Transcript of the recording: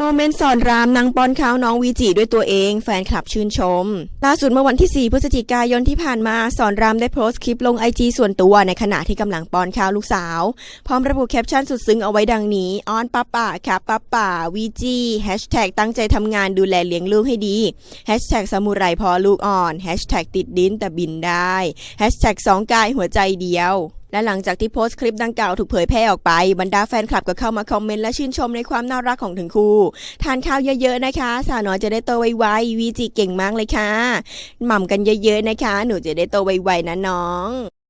โมเมนต์สอนรามนางป้อนข้าวน้องวีจิด้วยตัวเองแฟนคลับชื่นชม ล่าสุดเมื่อวันที่ 4 พฤศจิกายนที่ผ่านมาสอนรามได้โพสต์คลิปลงไอจีส่วนตัวในขณะที่กำลังป้อนข้าวลูกสาว พร้อมระบุแคปชั่นสุดซึ้งเอาไว้ดังนี้อ้อนป้าป่าครับป้าป่าวีจีแฮชแท็กตั้งใจทำงานดูแลเลี้ยงลูกให้ดีแฮชแท็กสมุไรพอลูกอ่อนแฮชแท็กติดดินแต่บินได้แฮชแท็กสองกายหัวใจเดียว และหลังจากที่โพสต์คลิปดังกล่าวถูกเผยแพร่ออกไป บรรดาแฟนคลับก็เข้ามาคอมเมนต์และชื่นชมในความน่ารักของทั้งคู่ ทานข้าวเยอะๆนะคะ สาวน้อยจะได้โตไวๆวีจีเก่งมากเลยค่ะ หม่ำกันเยอะๆนะคะ หนูจะได้โตไวๆนะน้อง